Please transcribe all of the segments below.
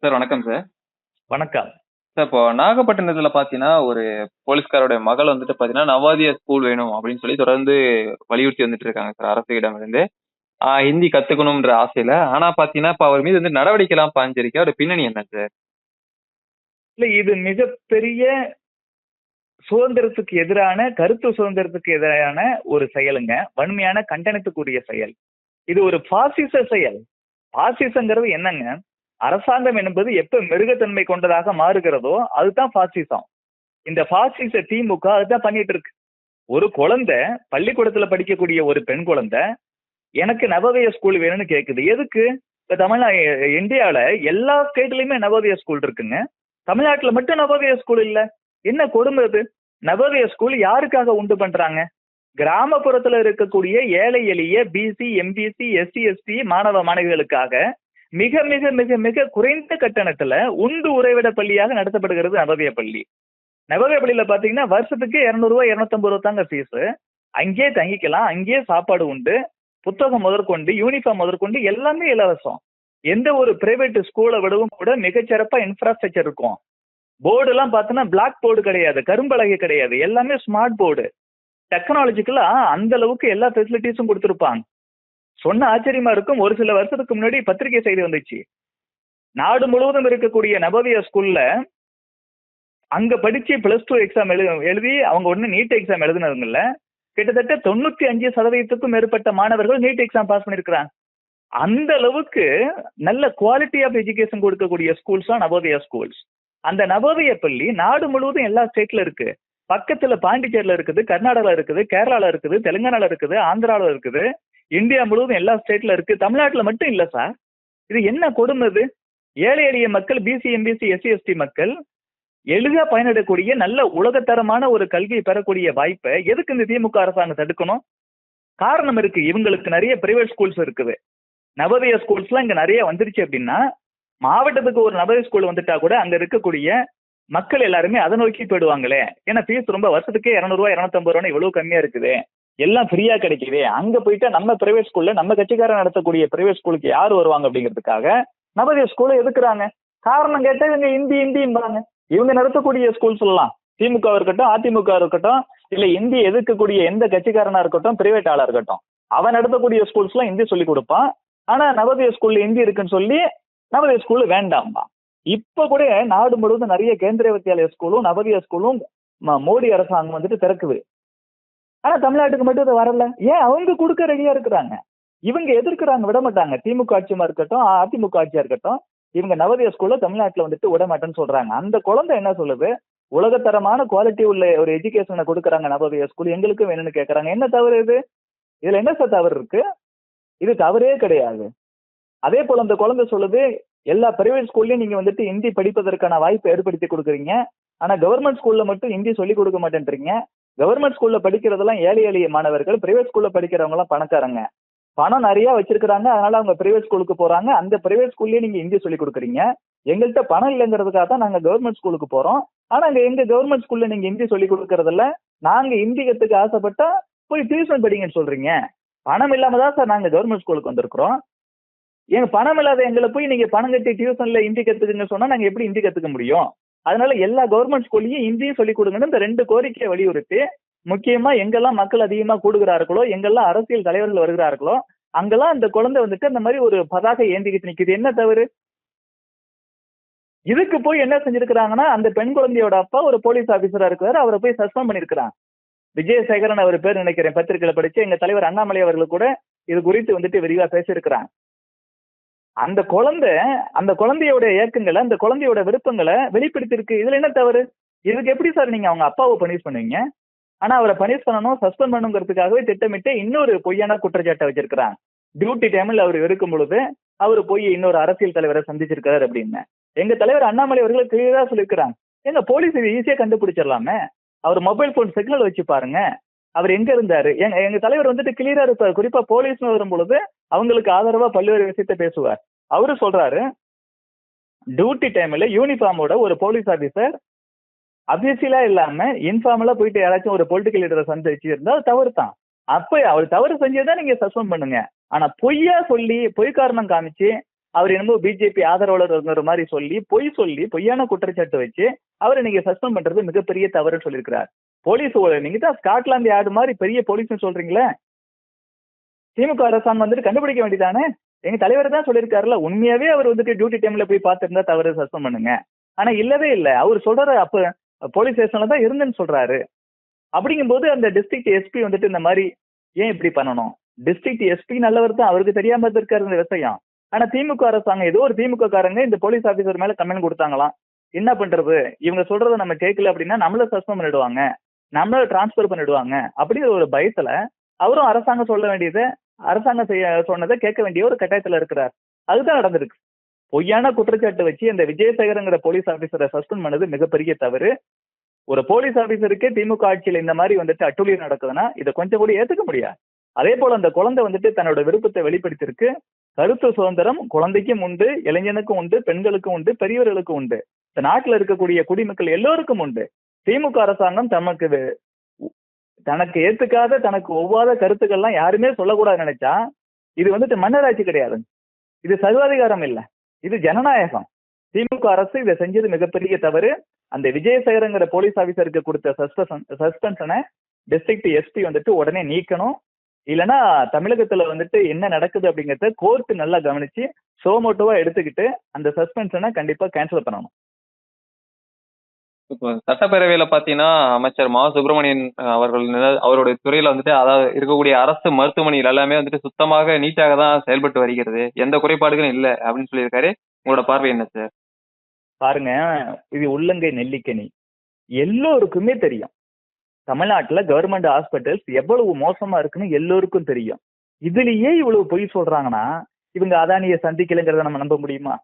Sir வணக்கம் sir. வணக்கம். Sir இப்போ நாகப்பட்டினத்துல பாத்தீங்கன்னா ஒரு போலீஸ்காரோட மகள் வந்துட்டு பாத்தீங்கன்னா நவோதயா ஸ்கூல் வேணும் அப்படின்னு சொல்லி தொடர்ந்து வலியுறுத்தி வந்துட்டு இருக்காங்க சார் அரசிடம் இருந்து ஆஹ் ஹிந்தி கத்துக்கணும்ன்ற ஆசையில. ஆனா பாத்தீங்கன்னா இப்ப அவர் மீது வந்து நடவடிக்கை எல்லாம் பாஞ்சிருக்கு அவரோட பின்னணி என்ன சார்? இல்ல இது மிகப்பெரிய சுதந்திரத்துக்கு எதிரான கருத்து சுதந்திரத்துக்கு எதிரான ஒரு செயலுங்க. வன்மையான கண்டனத்துக்குரிய செயல். இது ஒரு பாசிச செயல். பாசிசங்கிறது என்னங்க? அரசாங்கம் என்பது எப்ப மிருகத்தன்மை கொண்டதாக மாறுகிறதோ அதுதான் பாசிசம் இந்த பாசிச திமுக அதுதான் பண்ணிட்டு இருக்கு. ஒரு குழந்தை பள்ளிக்கூடத்துல படிக்கக்கூடிய ஒரு பெண் குழந்தை எனக்கு நவோதய ஸ்கூல் வேணும்னு கேக்குது. எதுக்கு? இப்ப தமிழ்நா இந்தியால எல்லா ஸ்டேட்லயுமே நவோதய ஸ்கூல் இருக்குங்க. தமிழ்நாட்டுல மட்டும் நவோதய ஸ்கூல் இல்ல. என்ன கொடுமை அது? நவோதய ஸ்கூல் யாருக்காக உண்டு பண்றாங்க? கிராமப்புறத்துல இருக்கக்கூடிய ஏழை எளிய பிசி எம்பிசி எஸ்சி எஸ்டி மாணவ மாணவிகளுக்காக மிக மிக மிக மிக குறைந்த கட்டணத்துல உண்டு உறைவிட பள்ளியாக நடத்தப்படுகிறது நவோதய பள்ளி. நவோதய பள்ளியில பாத்தீங்கன்னா வருஷத்துக்கு இருநூறு ரூபாய் இருநூத்தம்பது ரூபா தாங்க ஃபீஸ் அங்கேயே தங்கிக்கலாம் அங்கேயே சாப்பாடு உண்டு புத்தகம் முதற்கொண்டு யூனிஃபார்ம் முதற்கொண்டு எல்லாமே இலவசம். எந்த ஒரு பிரைவேட் ஸ்கூலை விடவும் கூட மிகச்சிறப்பா இன்ஃப்ராஸ்ட்ரக்சர் இருக்கும். போர்டு எல்லாம் பார்த்தோன்னா பிளாக் போர்டு கிடையாது கரும்பலகை கிடையாது எல்லாமே ஸ்மார்ட் போர்டு டெக்னாலஜிக்கலா அந்த அளவுக்கு எல்லா ஃபெசிலிட்டிஸும் கொடுத்துருப்பாங்க. சொன்ன ஆச்சரியமா இருக்கும். ஒரு சில வருஷத்துக்கு முன்னாடி பத்திரிகை செய்தி வந்துச்சு. நாடு முழுவதும் இருக்கக்கூடிய நவோதயா ஸ்கூல்ல அங்க படிச்சு பிளஸ் டூ எக்ஸாம் எழு எழுதி அவங்க ஒண்ணு நீட் எக்ஸாம் எழுதினவங்கல்ல கிட்டத்தட்ட தொண்ணூத்தி அஞ்சு சதவீதத்துக்கும் மேற்பட்ட மாணவர்கள் நீட் எக்ஸாம் பாஸ் பண்ணிருக்கிறாங்க. அந்த அளவுக்கு நல்ல குவாலிட்டி ஆஃப் எஜுகேஷன் கொடுக்கக்கூடிய ஸ்கூல்ஸ் தான் நவோதயா ஸ்கூல்ஸ் அந்த நவோதய பள்ளி நாடு முழுவதும் எல்லா ஸ்டேட்ல இருக்கு. பக்கத்துல பாண்டிச்சேரியில இருக்குது கர்நாடகால இருக்குது கேரளால இருக்குது தெலுங்கானால இருக்குது ஆந்திரால இருக்குது. இந்தியா முழுவதும் எல்லா ஸ்டேட்ல இருக்கு. தமிழ்நாட்டுல மட்டும் இல்ல சார் இது என்ன கொடுமை இது? ஏழை எளிய மக்கள் பிசி எம்பிசி எஸ்சி எஸ்டி மக்கள் எளிதா பயனிடக்கூடிய நல்ல உலகத்தரமான ஒரு கல்வியை பெறக்கூடிய வாய்ப்பை எதுக்கு இந்த திமுக அரசாங்கம் தடுக்கணும்? காரணம் இருக்கு. இவங்களுக்கு நிறைய பிரைவேட் ஸ்கூல்ஸ் இருக்குது. நவோதய ஸ்கூல்ஸ்லாம் இங்க நிறைய வந்துருச்சு அப்படின்னா மாவட்டத்துக்கு ஒரு நவோதய ஸ்கூல் வந்துட்டா கூட அங்க இருக்கக்கூடிய மக்கள் எல்லாருமே அதை நோக்கி போயிடுவாங்களே. ஏன்னா ஃபீஸ் ரொம்ப வருஷத்துக்கே இரநூறுவா இரநூத்தம்பது ரூபா இவ்வளவு கம்மியா இருக்குது. எல்லாம் ஃப்ரீயா கிடைக்குது. அங்க போயிட்டு நம்ம பிரைவேட் ஸ்கூல்ல நம்ம கட்சிக்காரன் நடத்தக்கூடிய பிரைவேட் ஸ்கூலுக்கு யார் வருவாங்க அப்படிங்கிறதுக்காக நவோதய ஸ்கூலை எதுக்குறாங்க? காரணம் கேட்டா இவங்க இந்தி இந்திம்பாங்க இவங்க நடத்தக்கூடிய ஸ்கூல் சொல்லலாம் திமுக இருக்கட்டும் அதிமுக இருக்கட்டும் இல்ல இந்தி எதிர்க்கக்கூடிய எந்த கட்சிக்காரனா இருக்கட்டும் பிரைவேட் ஆளா இருக்கட்டும். அவன் நடத்தக்கூடிய ஸ்கூல்ஸ் எல்லாம் இந்தி சொல்லி கொடுப்பான். ஆனா நவோதய ஸ்கூல்ல இந்தி இருக்குன்னு சொல்லி நவோதய ஸ்கூல்ல வேண்டாம்பா இப்ப கூட நாடு முழுவதும் நிறைய கேந்திரிய வித்தியாலய ஸ்கூலும் நவோதய ஸ்கூலும் மோடி அரசாங்கம் வந்துட்டு திறக்குது. ஆனா தமிழ்நாட்டுக்கு மட்டும் இது வரல. ஏன்? அவங்க கொடுக்க ரெடியா இருக்கிறாங்க. இவங்க எதிர்க்கிறாங்க விட மாட்டாங்க. திமுக ஆட்சியமா இருக்கட்டும் அதிமுக ஆட்சியா இருக்கட்டும் இவங்க நவோதய ஸ்கூல்ல தமிழ்நாட்டுல வந்துட்டு விட மாட்டேன்னு சொல்றாங்க. அந்த குழந்தை என்ன சொல்லுது? உலகத்தரமான குவாலிட்டி உள்ள ஒரு எஜுகேஷனை கொடுக்குறாங்க நவோதய ஸ்கூல் எங்களுக்கு வேணும்னு கேட்கறாங்க என்ன தவறு இது? இதுல என்ன சார் தவறு இருக்கு? இது தவறே கிடையாது. அதே போல அந்த குழந்தை சொல்லுது எல்லா பிரைவேட் ஸ்கூல்லயும் நீங்க வந்துட்டு ஹிந்தி படிப்பதற்கான வாய்ப்பை ஏற்படுத்தி கொடுக்குறீங்க. ஆனா கவர்மெண்ட் ஸ்கூல்ல மட்டும் ஹிந்தி சொல்லி கொடுக்க மாட்டேன்றீங்க. கவர்மெண்ட் ஸ்கூல்ல படிக்கிறதெல்லாம் ஏழை எளிய மாணவர்கள் பிரைவேட் ஸ்கூல்ல படிக்கிறவங்க எல்லாம் பணக்காரங்க. பணம் நிறைய வச்சிருக்கிறாங்க அதனால அவங்க பிரைவேட் ஸ்கூலுக்கு போறாங்க. அந்த பிரைவேட் ஸ்கூல்லயே நீங்க ஹிந்தி சொல்லி கொடுக்குறீங்க. எங்கள்கிட்ட பணம் இல்லைங்கிறதுக்காக தான் நாங்க கவர்மெண்ட் ஸ்கூலுக்கு போறோம். ஆனா அங்க எங்க கவர்மெண்ட் ஸ்கூல்ல நீங்க ஹிந்தி சொல்லி கொடுக்கறதில்ல. நாங்க ஹிந்தி கத்துக்க ஆசைப்பட்டா போய் டியூஷன் படிங்கன்னு சொல்றீங்க. பணம் இல்லாம தான் சார் நாங்க கவர்மெண்ட் ஸ்கூலுக்கு வந்திருக்கிறோம். எங்க பணம் இல்லாத எங்களை போய் நீங்க பணம் கட்டி டியூஷன்ல ஹிந்தி கத்துக்குங்க சொன்னா நாங்க எப்படி ஹிந்தி கத்துக்க முடியும்? அதனால எல்லா கவர்மெண்ட் ஸ்கூல்லையும் இந்தியும் சொல்லிக் கொடுங்கன்னு இந்த ரெண்டு கோரிக்கையை வலியுறுத்தி முக்கியமா எங்கெல்லாம் மக்கள் அதிகமா கூடுகிறார்களோ எங்கெல்லாம் அரசியல் தலைவர்கள் வருகிறார்களோ அங்கெல்லாம் அந்த குழந்தை வந்துட்டு அந்த மாதிரி ஒரு பதாகை ஏந்திக்கிட்டு நிக்குது. என்ன தவறு? இதுக்கு போய் என்ன செஞ்சிருக்கிறாங்கன்னா அந்த பெண் குழந்தையோட அப்பா ஒரு போலீஸ் ஆபீசரா இருக்கிறாரு அவரை போய் சஸ்பெண்ட் பண்ணிருக்கிறாங்க விஜயசேகரன் அவர் பேர் நினைக்கிறேன் பத்திரிகையில படிச்சு எங்க தலைவர் அண்ணாமலை அவர்கள் கூட இது குறித்து வந்துட்டு விரிவா பேசியிருக்கிறாங்க அந்த குழந்தை அந்த குழந்தையோட இயக்கங்களை அந்த குழந்தையோட விருப்பங்களை வெளிப்படுத்திருக்கு இதுல என்ன தவறு? இதுக்கு எப்படி சார் நீங்க அவங்க அப்பாவை பனிஷ் பண்ணுவீங்க? ஆனா அவரை பனிஷ் பண்ணணும் சஸ்பெண்ட் பண்ணுங்கிறதுக்காகவே திட்டமிட்டு இன்னொரு பொய்யான குற்றச்சாட்டை வச்சிருக்கிறாங்க. டியூட்டி டைம்ல அவர் இருக்கும் பொழுது அவர் போய் இன்னொரு அரசியல் தலைவரை சந்திச்சிருக்காரு அப்படின்னு. எங்க தலைவர் அண்ணாமலை அவர்கள் தெளிவாக சொல்லியிருக்கிறாங்க. எங்க போலீஸ் இது ஈஸியா கண்டுபிடிச்சிடலாமே? அவர் மொபைல் போன் சிக்னல் வச்சு பாருங்க. அவர் எங்க இருந்தாரு? எங்க எங்க தலைவர் வந்துட்டு கிளியரா இருப்பார். குறிப்பா போலீஸ்னு வரும் பொழுது அவங்களுக்கு ஆதரவா பல்வேறு விஷயத்த பேசுவார். அவரு சொல்றாரு டியூட்டி டைம்ல யூனிஃபார்மோட ஒரு போலீஸ் ஆபீசர் அபியசியலா இல்லாம இன்ஃபார்மலா போயிட்டு யாராச்சும் ஒரு பொலிட்டிக்கல் லீடரை சந்திச்சு இருந்தா தவறு தான். அப்ப அவர் தவறு செஞ்சதான் நீங்க சஸ்பெண்ட் பண்ணுங்க. ஆனா பொய்யா சொல்லி பொய் காரணம் காமிச்சு அவர் என்னமோ பிஜேபி ஆதரவாளர் மாதிரி சொல்லி பொய் சொல்லி பொய்யான குற்றச்சாட்டு வச்சு அவரை நீங்க சஸ்பெண்ட் பண்றது மிகப்பெரிய தவறுன்னு சொல்லியிருக்கிறார். போலீஸ் நீங்க தான் ஸ்காட்லாந்து யார்டு மாதிரி பெரிய போலீஸ்னு சொல்றீங்களே? திமுக அரசாங்கம் வந்துட்டு கண்டுபிடிக்க வேண்டியதானே? எங்க தலைவர் தான் சொல்லியிருக்காருல்ல உண்மையாவே அவர் வந்துட்டு டியூட்டி டைம்ல போய் பார்த்திருந்தா தவறு சஸ்பெண்ட் பண்ணுங்க. ஆனா இல்லவே இல்லை. அவர் சொல்ற அப்ப போலீஸ் ஸ்டேஷன்ல தான் இருந்துன்னு சொல்றாரு. அப்படிங்கும்போது அந்த டிஸ்ட்ரிக்ட் எஸ்பி வந்துட்டு இந்த மாதிரி ஏன் இப்படி பண்ணணும்? டிஸ்ட்ரிக்ட் எஸ்பி நல்லவர் தான் அவருக்கு தெரியாம இருக்காரு இந்த விஷயம். ஆனா திமுக அரசாங்கம் ஏதோ ஒரு திமுக காரங்க இந்த போலீஸ் ஆபீசர் மேல கமெண்ட் கொடுத்தாங்களாம். என்ன பண்றது? இவங்க சொல்றத நம்ம கேட்கல அப்படின்னா நம்மள சஸ்பெண்ட் பண்ணிடுவாங்க. நம்மள டிரான்ஸ்பர் பண்ணிடுவாங்க அப்படிங்கிற ஒரு பயத்துல அவரும் அரசாங்கம் சொல்ல வேண்டியதை அரசாங்கம் செய்ய சொன்னதை கேட்க வேண்டிய ஒரு கட்டாயத்துல இருக்கிறார். அதுதான் நடந்திருக்கு. பொய்யான குற்றச்சாட்டு வச்சு இந்த விஜயசேகரங்கிற போலீஸ் ஆபீசரை சஸ்பெண்ட் பண்ணது மிகப்பெரிய தவறு. ஒரு போலீஸ் ஆபீசருக்கே திமுக ஆட்சியில் இந்த மாதிரி வந்துட்டு அட்டுழியம் நடக்குதுன்னா இதை கொஞ்சம் கூட ஏத்துக்க முடியாது. அதே போல அந்த குழந்தை வந்துட்டு தன்னோட விருப்பத்தை வெளிப்படுத்திருக்கு கருத்து சுதந்திரம் குழந்தைக்கும் உண்டு இளைஞனுக்கும் உண்டு பெண்களுக்கும் உண்டு பெரியவர்களுக்கும் உண்டு. இந்த நாட்டில் இருக்கக்கூடிய குடிமக்கள் எல்லோருக்கும் உண்டு. திமுக அரசாங்கம் தமக்கு தனக்கு ஏத்துக்காத தனக்கு ஒவ்வாத கருத்துக்கள்லாம் யாருமே சொல்லக்கூடாது நினைச்சா இது வந்துட்டு மன்னராட்சி கிடையாது இது சர்வாதிகாரம் இல்லை. இது ஜனநாயகம். திமுக அரசு இதை செஞ்சது மிகப்பெரிய தவறு. அந்த விஜயசேகரங்கிற போலீஸ் ஆபீசருக்கு கொடுத்த சஸ்பென்ஷன் சஸ்பென்ஷனை டிஸ்ட்ரிக்ட் எஸ்பி வந்துட்டு உடனே நீக்கணும். இல்லைன்னா தமிழகத்துல வந்துட்டு என்ன நடக்குது அப்படிங்கறத கோர்ட் நல்லா கவனிச்சு சோமோட்டோவா எடுத்துக்கிட்டு அந்த சஸ்பென்ஷனை கண்டிப்பா கேன்சல் பண்ணணும். இப்போ சட்டப்பேரவையில பாத்தீங்கன்னா அமைச்சர் மா. சுப்பிரமணியன் அவர்கள் அவருடைய துறையில வந்துட்டு அதாவது இருக்கக்கூடிய அரசு மருத்துவமனைகள் எல்லாமே வந்துட்டு சுத்தமாக நீட்டாக தான் செயல்பட்டு வருகிறது. எந்த குறைபாடுகளும் இல்லை அப்படின்னு சொல்லியிருக்காரு. உங்களோட பார்வை என்ன சார்? பாருங்க இது உள்ளங்கை நெல்லிக்கனி. எல்லோருக்குமே தெரியும். தமிழ்நாட்டுல கவர்மெண்ட் ஹாஸ்பிட்டல்ஸ் எவ்வளவு மோசமா இருக்குன்னு எல்லோருக்கும் தெரியும். இதுலயே இவ்வளவு பொய் சொல்றாங்கன்னா இவங்க அதானியை சந்திக்கலைங்கிறத நம்ம நம்ப முடியுமா?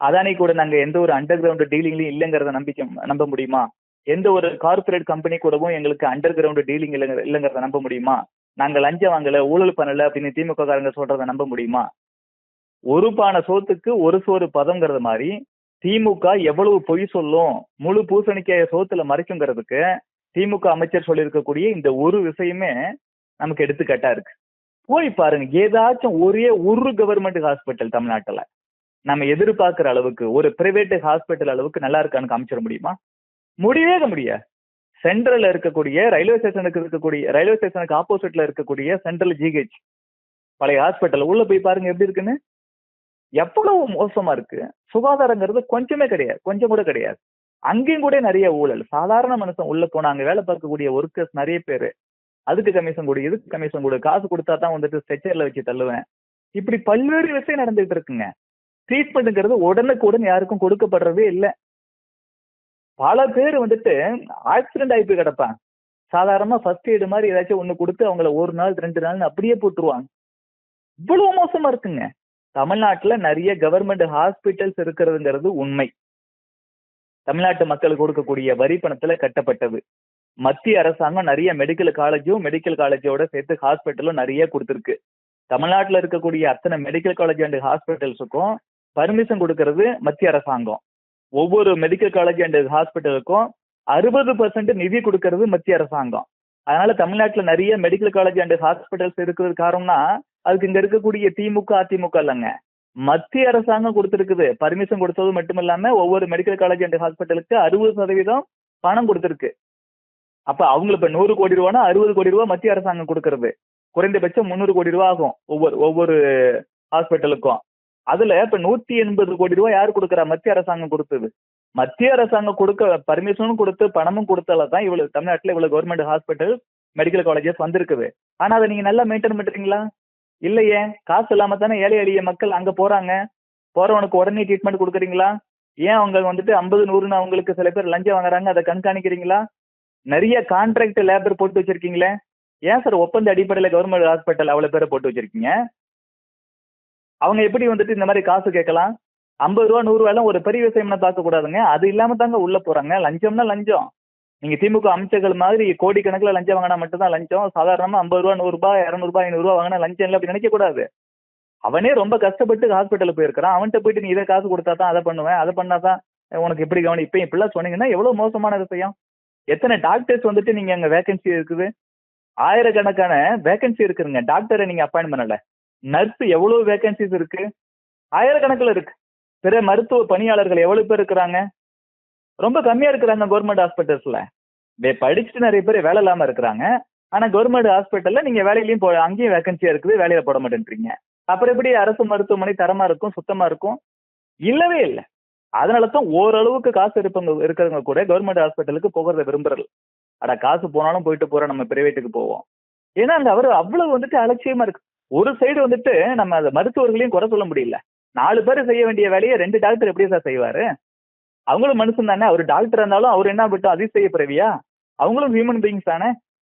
அதானி கூட நாங்க எந்த ஒரு அண்டர் கிரவுண்ட் டீலிங்லயும் இல்லைங்கிறத நம்பிக்க நம்ப முடியுமா? எந்த ஒரு கார்பரேட் கம்பெனி கூடவும் எங்களுக்கு அண்டர் கிரவுண்ட் டீலிங் இல்லைங்க இல்லைங்கிறத நம்ப முடியுமா? நாங்க லஞ்சம் வாங்கல ஊழல் பண்ணல அப்படின்னு திமுக காரங்க சொல்றத நம்ப முடியுமா? ஒரு பானை சோத்துக்கு ஒரு சோறு பதங்கிறது மாதிரி திமுக எவ்வளவு பொய் சொல்லும் முழு பூசணிக்காய சோத்துல மறைக்குங்கிறதுக்கு திமுக அமைச்சர் சொல்லியிருக்கக்கூடிய இந்த ஒரு விஷயமே நமக்கு எடுத்துக்காட்டா இருக்கு. போய் பாருங்க ஏதாச்சும் ஒரே ஒரு கவர்மெண்ட் ஹாஸ்பிட்டல் தமிழ்நாட்டுல. நம்ம எதிர்பார்க்குற அளவுக்கு ஒரு பிரைவேட் ஹாஸ்பிட்டல் அளவுக்கு நல்லா இருக்கான்னு காமிச்சிட முடியுமா? முடியவே முடியாது சென்ட்ரல்ல இருக்கக்கூடிய ரயில்வே ஸ்டேஷனுக்கு இருக்கக்கூடிய ரயில்வே ஸ்டேஷனுக்கு ஆப்போசிட்ல இருக்கக்கூடிய சென்ட்ரல் ஜிஹெச் பழைய ஹாஸ்பிட்டல் உள்ள போய் பாருங்க எப்படி இருக்குன்னு. எவ்வளவு மோசமா இருக்கு. சுகாதாரங்கிறது கொஞ்சமே கிடையாது. கொஞ்சம் கூட கிடையாது. அங்கேயும் கூட நிறைய ஊழல். சாதாரண மனுஷன் உள்ள போனா அங்க வேலை பார்க்கக்கூடிய ஒர்க்கர்ஸ் நிறைய பேர். அதுக்கு கமிஷன் கொடு இதுக்கு கமிஷன் கொடு. காசு கொடுத்தா தான் வந்துட்டு ஸ்ட்ரெச்சர்ல வச்சு தள்ளுவேன். இப்படி பல்வேறு விஷயம் நடந்துகிட்டு இருக்குங்க. ட்ரீட்மெண்ட்டுங்கிறது உடனுக்குடன் யாருக்கும் கொடுக்கப்படுறதே இல்லை. பல பேர் வந்துட்டு ஆக்சிடென்ட் ஆகி போய் கிடப்பாங்க. சாதாரணமா ஃபர்ஸ்ட் எய்டு மாதிரி ஏதாச்சும் ஒன்று கொடுத்து அவங்கள ஒரு நாள் ரெண்டு நாள்னு அப்படியே போட்டுருவாங்க. இவ்வளவு மோசமா இருக்குங்க. தமிழ்நாட்டுல நிறைய கவர்மெண்ட் ஹாஸ்பிட்டல்ஸ் இருக்கிறதுங்கிறது உண்மை. தமிழ்நாட்டு மக்களுக்கு கொடுக்கக்கூடிய வரி பணத்துல கட்டப்பட்டது. மத்திய அரசாங்கம் நிறைய மெடிக்கல் காலேஜும் மெடிக்கல் காலேஜோட சேர்த்து ஹாஸ்பிட்டலும் நிறைய கொடுத்துருக்கு. தமிழ்நாட்டில் இருக்கக்கூடிய அத்தனை மெடிக்கல் காலேஜ் அண்ட் ஹாஸ்பிட்டல்ஸுக்கும் பர்மிஷன் கொடுக்கறது மத்திய அரசாங்கம். ஒவ்வொரு மெடிக்கல் காலேஜ் அண்ட் ஹாஸ்பிட்டலுக்கும் அறுபது பர்சன்ட் நிதி கொடுக்கறது மத்திய அரசாங்கம். அதனால தமிழ்நாட்டில் நிறைய மெடிக்கல் காலேஜ் அண்ட் ஹாஸ்பிட்டல்ஸ் இருக்கிறது காரணம்னா அதுக்கு இங்க இருக்கக்கூடிய திமுக அதிமுக இல்லைங்க. மத்திய அரசாங்கம் கொடுத்துருக்குது. பர்மிஷன் கொடுத்தது மட்டும் இல்லாம ஒவ்வொரு மெடிக்கல் காலேஜ் அண்ட் ஹாஸ்பிட்டலுக்கு அறுபது சதவீதம் பணம் கொடுத்துருக்கு. அப்ப அவங்களுக்கு இப்ப நூறு கோடி ரூபானா அறுபது கோடி ரூபா மத்திய அரசாங்கம் கொடுக்கறது. குறைந்தபட்சம் முந்நூறு கோடி ரூபா ஆகும் ஒவ்வொரு ஒவ்வொரு ஹாஸ்பிட்டலுக்கும் அதுல இப்ப நூத்தி எண்பது கோடி ரூபாய் யார் கொடுக்கறா? மத்திய அரசாங்கம் கொடுத்தது. மத்திய அரசாங்கம் கொடுக்க பர்மிஷனும் கொடுத்து பணமும் கொடுத்தால தான் இவ்வளவு தமிழ்நாட்டுல இவ்வளவு கவர்மெண்ட் ஹாஸ்பிட்டல் மெடிக்கல் காலேஜஸ் வந்திருக்குது. ஆனா அதை நீங்க நல்லா மெயின்டைன் பண்றீங்களா? இல்லையே. காசு இல்லாம தானே ஏழை எளிய மக்கள் அங்க போறாங்க. போறவனுக்கு உடனே ட்ரீட்மெண்ட் கொடுக்குறீங்களா? ஏன் அவங்க வந்துட்டு ஐம்பது நூறுன்னு அவங்களுக்கு சில பேர் லஞ்சம் வாங்குறாங்க அதை கண்காணிக்கிறீங்களா? நிறைய கான்ட்ராக்ட் லேபர் போட்டு வச்சிருக்கீங்களே. ஏன் சார் ஒப்பந்த அடிப்படையில் கவர்மெண்ட் ஹாஸ்பிட்டல் அவ்வளவு பேரை போட்டு வச்சிருக்கீங்க? அவங்க எப்படி வந்துட்டு இந்த மாதிரி காசு கேட்கலாம்? ஐம்பது ரூபா நூறு ரூபாயெல்லாம் ஒரு பெரிய விஷயம்னு பார்க்க கூடாதுங்க அது இல்லாம தாங்க உள்ள போறாங்க. லஞ்சம்னா லஞ்சம். நீங்க திமுக அமைச்சர்கள் மாதிரி கோடிக்கணக்கில் லஞ்சம் வாங்கினா மட்டும்தான் லஞ்சம். சாதாரணமா ஐம்பது ரூபா நூறு ரூபாய் இரநூறுபா ஐநூறுரூவா வாங்கினா லஞ்சம் இல்லை அப்படி நினைக்க கூடாது அவனே ரொம்ப கஷ்டப்பட்டு ஹாஸ்பிட்டலுக்கு போயிருக்கிறான். அவன்கிட்ட போயிட்டு நீ இதை காசு கொடுத்தா தான் அதை பண்ணுவேன் அதை பண்ணாதான் உனக்கு எப்படி கவனி இப்போ இப்படிலாம் சொன்னீங்கன்னா எவ்வளோ மோசமான விஷயம். எத்தனை டாக்டர்ஸ் வந்துட்டு நீங்க அங்க வேகன்சி இருக்குது? ஆயிரக்கணக்கான வேகன்சி இருக்குதுங்க. டாக்டரை நீங்க அப்பாயின் பண்ணல. நர்ஸ் எவ்வளவு வேகன்சிஸ் இருக்கு? ஆயிரக்கணக்கில் இருக்கு. பிற மருத்துவ பணியாளர்கள் எவ்வளவு பேர் இருக்கிறாங்க? ரொம்ப கம்மியா இருக்கிறாங்க கவர்மெண்ட் ஹாஸ்பிட்டல்ஸ்ல படிச்சுட்டு நிறைய பேர் வேலை இல்லாம இருக்கிறாங்க. ஆனா கவர்மெண்ட் ஹாஸ்பிட்டல்ல நீங்க வேலையிலயும் போ அங்கேயும் வேகன்சியா இருக்குது வேலையில போட மாட்டேன்றீங்க. அப்புறம் எப்படி அரசு மருத்துவமனை தரமா இருக்கும் சுத்தமா இருக்கும்? இல்லவே இல்லை. அதனால தான் ஓரளவுக்கு காசு இருப்பவங்க இருக்கிறவங்க கூட கவர்மெண்ட் ஹாஸ்பிட்டலுக்கு போகிறத விரும்புறது அட காசு போனாலும் போயிட்டு போற நம்ம பிரைவேட்டுக்கு போவோம். ஏன்னா அங்க அவர் அவ்வளவு வந்துட்டு அலட்சியமா இருக்கு. ஒரு சைடு வந்துட்டு நம்ம அந்த மருத்துவர்களையும் குறை சொல்ல முடியல. நாலு பேர் செய்ய வேண்டிய வேலையை ரெண்டு டாக்டர் எப்படி சார் செய்வாரு? அவங்களும் மனுஷன் தானே. அவர் டாக்டர் இருந்தாலும் அவர் என்ன விட்டு அதிசய பிறவியா? அவங்களும் ஹியூமன் பீயிங்ஸ் தானே.